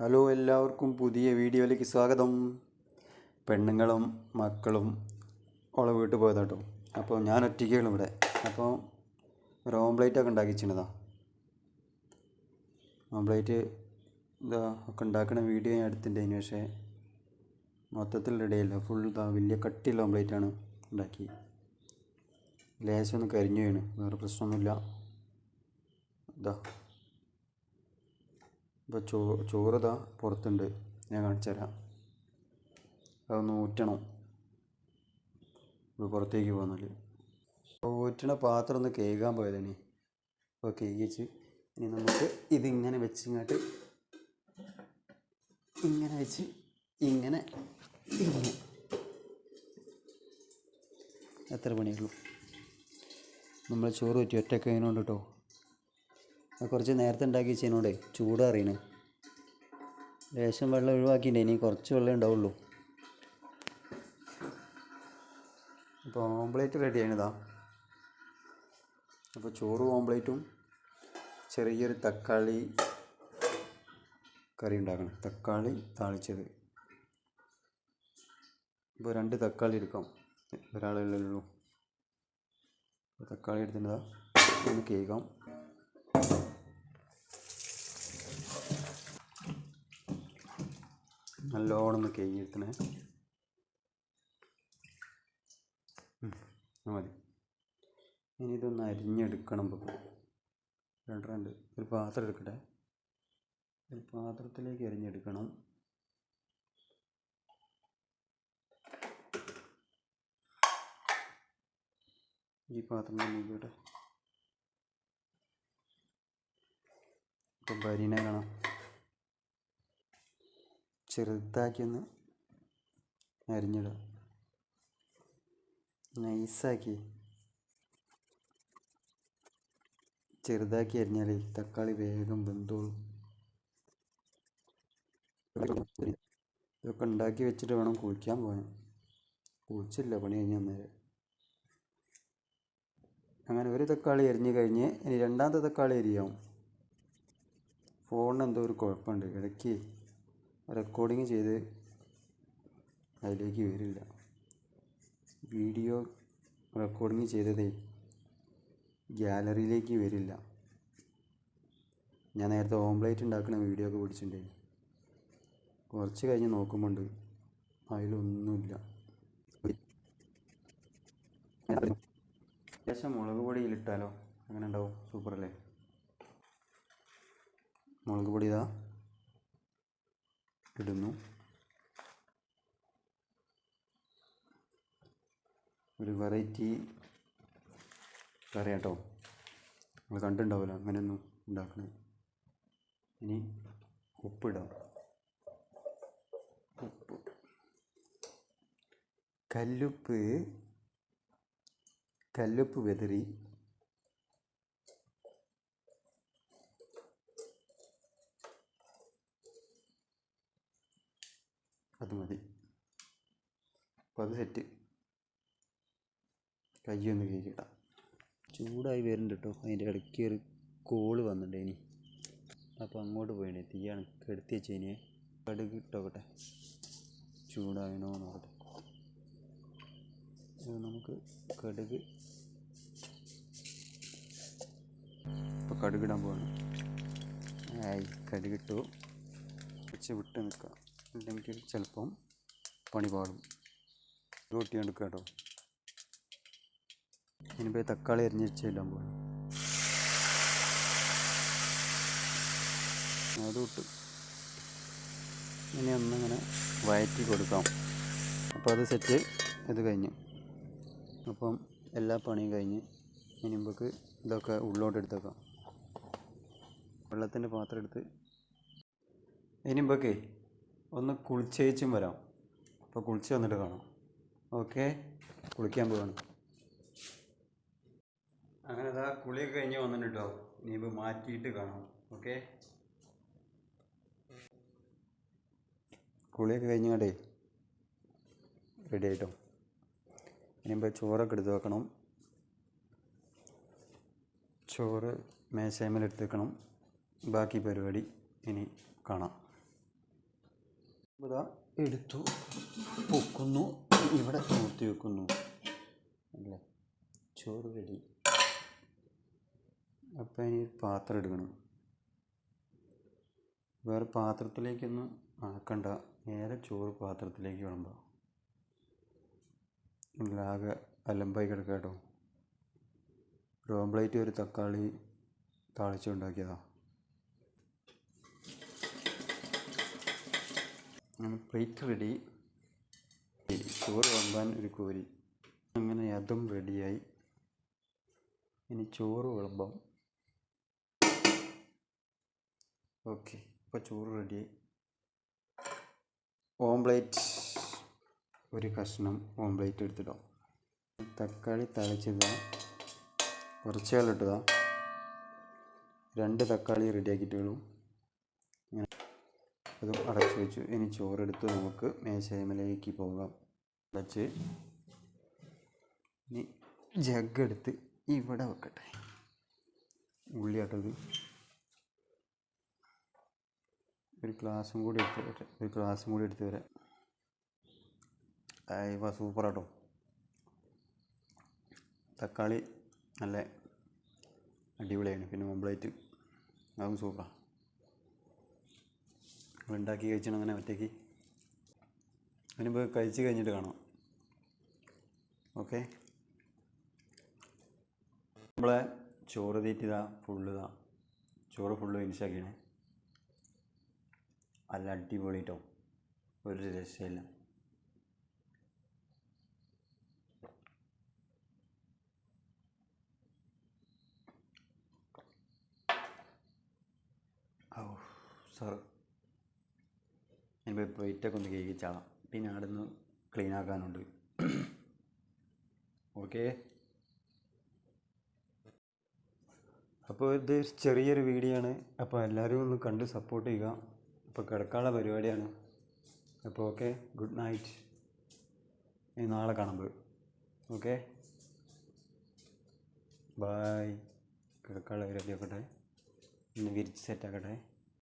Hello എല്ലാവർക്കും പുതിയ വീഡിയോയിലേക്ക് സ്വാഗതം. പെണ്ണുങ്ങളും മക്കളും ഓളെ വീട്ടിൽ പോയതാട്ടോ അപ്പോൾ ഞാൻ ഒറ്റയ്ക്കാണ് ഇവിടെ. അപ്പോൾ ഒരു ഓംപ്ലേറ്റ് ഒക്കെ ഉണ്ടാക്കിച്ചിരുന്നതാ. ഓംപ്ലേറ്റ് ഇതാ ഒക്കെ ഉണ്ടാക്കുന്ന വീഡിയോ ഞാൻ എടുത്തിട്ടുണ്ടായിരുന്നു പക്ഷേ മൊത്തത്തിൽ റെഡിയല്ല ഫുൾ ഇതാ വലിയ കട്ടിയുള്ള ഓംപ്ലേറ്റാണ് ഉണ്ടാക്കി ലേശം ഒന്ന് കരിഞ്ഞു വീണ്. വേറെ പ്രശ്നമൊന്നുമില്ല. ഇതാ. ഇപ്പോൾ ചോ ചോറ് ഇതാ പുറത്തുണ്ട്. ഞാൻ കാണിച്ചു തരാം. അതൊന്ന് ഊറ്റണം. ഇപ്പോൾ പുറത്തേക്ക് പോകുന്നാൽ അപ്പോൾ ഊറ്റണ പാത്രം ഒന്ന് കേൾക്കാൻ പോയതാണ് അപ്പോൾ കേൾക്കിച്ച് ഇനി നമുക്ക് ഇതിങ്ങനെ വെച്ച് ഇങ്ങോട്ട് ഇങ്ങനെ വെച്ച് ഇങ്ങനെ ഇങ്ങനെ എത്ര പണിയുള്ളൂ നമ്മൾ ചോറ് പറ്റി ഒറ്റക്കൈനോണ്ട് കേട്ടോ കുറച്ച് നേരത്തെ ഉണ്ടാക്കി വെച്ചതിനോടെ ചൂട് അറിയണ് ലേശം വെള്ളം ഒഴിവാക്കിയിട്ടുണ്ട് ഇനി കുറച്ച് വെള്ളം ഉണ്ടാവുള്ളൂ. അപ്പോൾ ഓംപ്ലേറ്റ് റെഡി ആണിതാ അപ്പോൾ ചോറും ഓംപ്ലേറ്റും ചെറിയൊരു തക്കാളി കറി ഉണ്ടാക്കണം. തക്കാളി താളിച്ചത്. ഇപ്പോൾ രണ്ട് തക്കാളി എടുക്കാം. ഒരാളല്ലേ ഉള്ളൂ. തക്കാളി എടുത്തിട്ടതാ ഒന്ന് കേൾക്കാം. നല്ലോണം ഒന്ന് കേൾക്കിയിരുത്തണേ മതി. ഇനി ഇതൊന്ന് അരിഞ്ഞെടുക്കണം ഇപ്പോൾ രണ്ട് രണ്ട് ഒരു പാത്രം എടുക്കട്ടെ. ഒരു പാത്രത്തിലേക്ക് അരിഞ്ഞെടുക്കണം. ഈ പാത്രം നോക്കിയോട്ടെ ഇപ്പം ഭരിനെ കാണാം. ചെറുതാക്കി ഒന്ന് അരിഞ്ഞിടുക. നൈസാക്കി. ചെറുതാക്കി അരിഞ്ഞാൽ തക്കാളി വേഗം വെന്തോളും. ഇതൊക്കെ ഉണ്ടാക്കി വെച്ചിട്ട് വേണം കുളിക്കാൻ പോകാൻ. കുളിച്ചില്ല പണി കഴിഞ്ഞ് അന്നേരം അങ്ങനെ ഒരു തക്കാളി എരിഞ്ഞ് കഴിഞ്ഞ് ഇനി രണ്ടാമത്തെ തക്കാളി എരിയാവും ഫോണിന് എന്തോ ഒരു കുഴപ്പമുണ്ട്. ഇടയ്ക്ക് റെക്കോർഡിങ് ചെയ്ത് അതിലേക്ക് വരില്ല. വീഡിയോ റെക്കോർഡിങ് ചെയ്തതേ ഗ്യാലറിയിലേക്ക് വരില്ല. ഞാൻ നേരത്തെ ഓംപ്ലേറ്റ് ഉണ്ടാക്കുന്ന വീഡിയോ ഒക്കെ പിടിച്ചിട്ടുണ്ടായി കുറച്ച് കഴിഞ്ഞ് നോക്കുമ്പോണ്ട് അതിലൊന്നുമില്ല. അത്യാവശ്യം മുളക് പൊടിയിലിട്ടാലോ അങ്ങനെ ഉണ്ടാവും? സൂപ്പർ അല്ലേ? മുളക് പൊടി ഇതാ. ഇടുന്നു. ഒരു വെറൈറ്റി കറിയാട്ടോ നിങ്ങൾ കണ്ടിട്ടുണ്ടാവില്ല അങ്ങനെയൊന്നും ഉണ്ടാക്കണേ. ഇനി ഉപ്പിടാം. ഉപ്പ്. കല്ലുപ്പ് കല്ലുപ്പ് വെതറി അത് മതി. അപ്പോൾ അത് സെറ്റ് കയ്യൊന്ന് കയറ്റിയിടാം ചൂടായി വരുന്നുണ്ട് കേട്ടോ. അതിന്റെ ഇടയ്ക്ക് ഒരു കോൾ വന്നിട്ടുണ്ട് ഇനി. അപ്പോൾ അങ്ങോട്ട് പോയി തീയാണ് കെടുത്തി വെച്ച് ഇനി കടുക് ഇട്ടോക്കട്ടെ. ചൂടാകണോ നോക്കട്ടെ. നമുക്ക് കടുക് ഇപ്പോൾ കടുകിടാൻ പോവാണ്. ആയി കടുകിട്ടു വെച്ച് വിട്ട് നിൽക്കാം. അല്ലെങ്കിൽ ചിലപ്പം പണി പാടും റോട്ടി എടുക്കുക കേട്ടോ. ഇനിയിപ്പോൾ തക്കാളി അരിഞ്ഞ് വെച്ചിടാൻ പോകണം അത് വിട്ടു ഇനി ഒന്നിങ്ങനെ വയറ്റി കൊടുക്കാം. അപ്പോൾ അത് സെറ്റ് ഇത് കഴിഞ്ഞു. അപ്പം എല്ലാ പണിയും കഴിഞ്ഞ് ഇനി നമുക്ക് ഇതൊക്കെ ഉള്ളോട്ട് എടുത്തേക്കാം. വെള്ളത്തിന്റെ പാത്രം എടുത്ത്. ഇനി മുമ്പൊക്കെ ഒന്ന് കുളിച്ചേച്ചും വരാം. അപ്പോൾ കുളിച്ച് വന്നിട്ട് കാണാം. ഓക്കെ? കുളിക്കാൻ പോവാണ്. അങ്ങനെ അതാ കുളിയൊക്കെ കഴിഞ്ഞ് ഇനി ഇനിയിപ്പോൾ മാറ്റിയിട്ട് കാണാം. ഓക്കെ? കുളിയൊക്കെ കഴിഞ്ഞ് കണ്ടേ റെഡി ആയിട്ടോ ഇനിയിപ്പോൾ ചോറൊക്കെ എടുത്ത് വെക്കണം. ചോറ് മേശയമേൽ എടുത്ത് വെക്കണം. ബാക്കി പരിപാടി ഇനി കാണാം. ഇതാ എടുത്തു പൊക്കുന്നു ഇവിടെ നിർത്തി വെക്കുന്നു അല്ലേ? ചോറ് റെഡി അപ്പം ഇനി പാത്രം എടുക്കണം. വേറെ പാത്രത്തിലേക്കൊന്നും ആക്കണ്ട നേരെ ചോറ് പാത്രത്തിലേക്ക് വിളമ്പാം ആകെ അലമ്പായി കിടക്കാം കേട്ടോ. ഒരു ഒരു തക്കാളി താളിച്ചുണ്ടാക്കിയതാണ് അങ്ങനെ പ്ലേറ്റ് റെഡി ചോറ് വിളമ്പാൻ ഒരു കോരി. അങ്ങനെ അതും റെഡിയായി ഇനി ചോറ് വിളമ്പാം. ഓക്കെ ഇപ്പോൾ ചോറ് റെഡിയായി ഓംപ്ലേറ്റ് ഒരു കഷ്ണം ഓംപ്ലേറ്റ് എടുത്തിടാം. തക്കാളി തളിച്ചതാ കുറച്ച് വെള്ളം ഇട്ടതാ രണ്ട് തക്കാളി റെഡിയാക്കിയിട്ടുള്ളൂ ഇങ്ങനെ. അതും അടച്ചു വെച്ചു. ഇനി ചോറെടുത്ത് നമുക്ക് മേശയമലേക്ക് പോകാം. അടച്ച് ഇനി ജഗ് എടുത്ത് ഇവിടെ വെക്കട്ടെ. ഉള്ളി ഉള്ളിയാട്ടത്. ഒരു ഗ്ലാസും കൂടി എടുത്ത് വരാം ഒരു ഗ്ലാസും കൂടി എടുത്ത് വരാം. ഇവ സൂപ്പറാട്ടോ. തക്കാളി നല്ല അടിപൊളിയാണ്. പിന്നെ ഓംപ്ലേറ്റ്. അതും സൂപ്പറാണ് ഉണ്ടാക്കി കഴിച്ചാണ് അങ്ങനെ ഒറ്റയ്ക്ക്. അതിനിപ്പോൾ കഴിച്ച് കഴിഞ്ഞിട്ട് കാണാം. ഓക്കെ? നമ്മളെ ചോറ് തീറ്റിതാ ഫുള്ള് ഇതാ ചോറ് ഫുള്ള് ഫിനിഷാക്കിയാണ്. നല്ല അടിപൊളിട്ടോ ഒരു രക്ഷയില്ല. സോറി ഇനിയിപ്പോൾ പ്ലേറ്റൊക്കെ ഒന്ന് കേൾക്കിച്ചാളാം പിന്നെ അവിടെ നിന്ന് ക്ലീൻ ആക്കാനുണ്ട്. ഓക്കെ അപ്പോൾ ഇത് ചെറിയൊരു വീഡിയോ ആണ്. അപ്പോൾ എല്ലാവരും ഒന്ന് കണ്ട് സപ്പോർട്ട് ചെയ്യുക. അപ്പോൾ കിടക്കാനുള്ള പരിപാടിയാണ്. അപ്പോൾ ഓക്കെ ഗുഡ് നൈറ്റ് ഇനി നാളെ കാണുമ്പോൾ ഓക്കെ ബായ് കിടക്കാനുള്ള പരിപാടി ആക്കട്ടെ ഇന്ന് വിരിച്ച് സെറ്റാക്കട്ടെ